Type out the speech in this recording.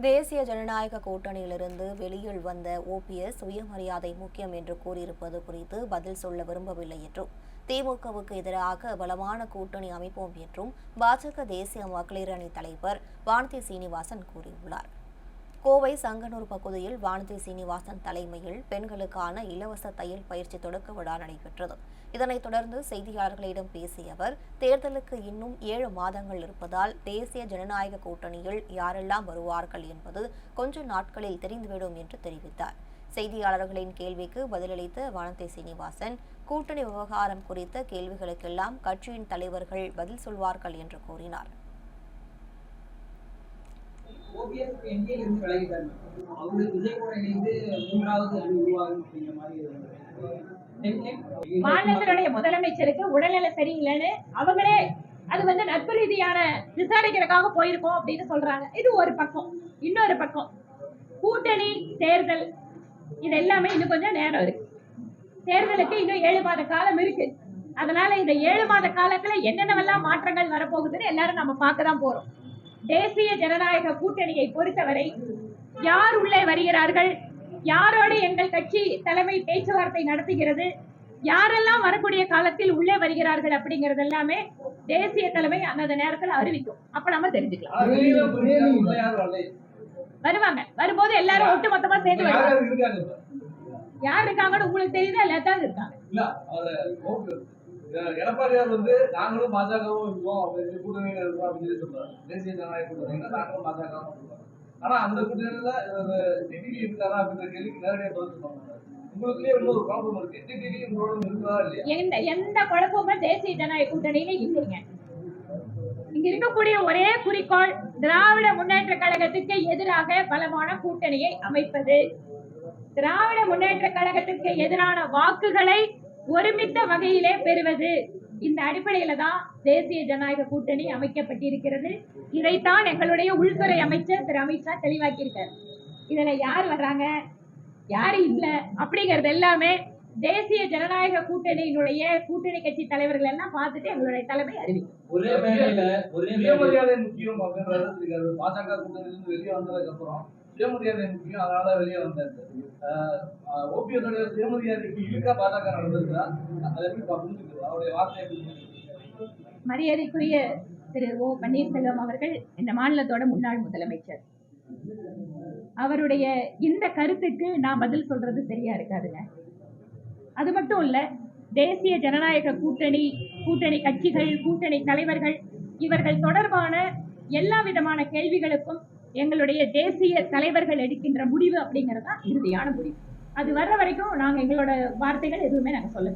தேசிய ஜனநாயக கூட்டணியிலிருந்து வெளியில் வந்த ஓபிஎஸ் சுயமரியாதை முக்கியம் என்று கூறியிருப்பது குறித்து பதில் சொல்ல விரும்பவில்லை என்றும் திமுகவுக்கு எதிராக பலமான கூட்டணி அமைப்போம் என்றும் பாஜக தேசிய மகளிரணி தலைவர் வானதி சீனிவாசன் கூறியுள்ளார். கோவை சங்கனூர் பகுதியில் வானதி சீனிவாசன் தலைமையில் பெண்களுக்கான இலவச தையல் பயிற்சி தொடக்க விழா நடைபெற்றது. இதனைத் தொடர்ந்து செய்தியாளர்களிடம் பேசிய அவர் தேர்தலுக்கு இன்னும் ஏழு மாதங்கள் இருப்பதால் தேசிய ஜனநாயக கூட்டணியில் யாரெல்லாம் வருவார்கள் என்பது கொஞ்ச நாட்களில் தெரிந்துவிடும் என்று தெரிவித்தார். செய்தியாளர்களின் கேள்விக்கு பதிலளித்த வானந்தி சீனிவாசன் கூட்டணி விவகாரம் குறித்த கேள்விகளுக்கெல்லாம் கட்சியின் தலைவர்கள் பதில் சொல்வார்கள் என்று கூறினார். ஓபிஎஸ் என்டிஏல இருந்து விலகிட்டாங்க. அவரு விஜய் கூட இணைந்து மூன்றாவது அணி உருவாகும் அப்படிங்கிற மாதிரி மாநிலத்தினுடைய முதலமைச்சருக்கு உடல்நிலை சரியில்லைன்னு அவங்களே அது வந்து நட்பு ரீதியான விசாரிக்கிறதுக்காக போயிருக்கோம் அப்படின்னு சொல்றாங்க. இது ஒரு பக்கம். இன்னொரு பக்கம். கூட்டணி தேர்தல். இது எல்லாமே இன்னும் கொஞ்சம் நேரம் இருக்கு. தேர்தலுக்கு இன்னும் ஏழு மாத காலம் இருக்கு. அதனால இந்த ஏழு மாத காலத்துல என்னென்னவெல்லாம் மாற்றங்கள் வரப்போகுதுன்னு எல்லாரும் நம்ம பார்க்க தான் போறோம். தேசிய ஜனநாயக கூட்டணியை பொறுத்தவரை யார் உள்ளே வருகிறார்கள்? யாரோடு எங்கள் கட்சி தலைமை பேச்சுவார்த்தை நடத்துகிறது? யாரெல்லாம் வரக்கூடிய காலத்தில் உள்ளே வருகிறார்கள் அப்படிங்கறது எல்லாமே தேசிய தலைமை அந்த நேரத்துல அறிவிக்கும். அப்ப நம்ம தெரிஞ்சுக்கலாம். வருவாங்க. வரும்போது எல்லாரும் ஒட்டு மொத்தமா சேர்ந்து? யார் இருக்காங்கன்னு உங்களுக்கு தெரியுதா? எல்லாத்தான் இருக்காங்க. எடப்பாடியார் வந்து நாங்களும் பாஜகவும் இருக்கோம் கூட்டணியில் கூட்டணியில இருக்கோம் அப்படின்னு சொல்லி சொல்றாரு. தேசிய ஜனநாயக கூட்டணி நாங்களும் பாஜகவும் இருக்கோம். ஆனா அந்த கூட்டணியில டிடிவி இருக்காரா அப்படின்ற கேள்விக்கு நேரடியாக பதில் சொல்லுவாங்க எந்த குழப்பமும் தேசிய ஜனநாயக கூட்டணியில இல்லைங்க. இங்க இருக்கக்கூடிய ஒரே குறிக்கோள் திராவிட முன்னேற்ற கழகத்துக்கு எதிராக பலமான கூட்டணியை அமைப்பது. திராவிட முன்னேற்ற கழகத்திற்கு எதிரான வாக்குகளை ஒருமித்த வகையிலே பெறுவது. இந்த அடிப்படையில தான் தேசிய ஜனநாயக கூட்டணி அமைக்கப்பட்டிருக்கிறது. இதைத்தான் எங்களுடைய உள்துறை அமைச்சர் திரு அமித்ஷா தெளிவாக்கியிருக்கார். இதுல யார் வர்றாங்க? யாரு இல்ல? அப்படிங்கறது எல்லாமே தேசிய ஜனநாயக கூட்டணியினுடைய கூட்டணி கட்சி தலைவர்கள் எல்லாம் பார்த்துட்டு எங்களுடைய தலைமை அறிவிக்கும். ஒரே மேடையில ஒரே மேடையில சுயமரியாதை முக்கியம் அப்படின்றது இருக்காரு பாஜக கூட்டணியிலிருந்து வெளியே வந்ததுக்கு அப்புறம் சுயமரியாதை முக்கியம் அதனால வெளியே வந்தாரு ஓபிஎஸ் சுயமரியாதைக்கு இருக்கா பாஜக நடந்திருக்கா அதை எப்படி புரிஞ்சுக்கிறது அவருடைய வார்த்தையை எப்படி புரிஞ்சுக்கிறது? மரியாதைக்குரிய திரு ஓ பன்னீர்செல்வம் அவர்கள் இந்த மாநிலத்தோட முன்னாள் முதலமைச்சர். அவருடைய இந்த கருத்துக்கு நான் பதில் சொல்றது சரியா இருக்காதுங்க. அது மட்டும் இல்லை தேசிய ஜனநாயக கூட்டணி கூட்டணி கட்சிகள் கூட்டணி தலைவர்கள் இவர்கள் தொடர்பான எல்லா விதமான கேள்விகளுக்கும் எங்களுடைய தேசிய தலைவர்கள் எடுக்கின்ற முடிவு அப்படிங்கிறது தான் இறுதியான முடிவு. அது வர்ற வரைக்கும் நாங்கள் எங்களோட வார்த்தைகள் எதுவுமே நாங்கள் சொல்ல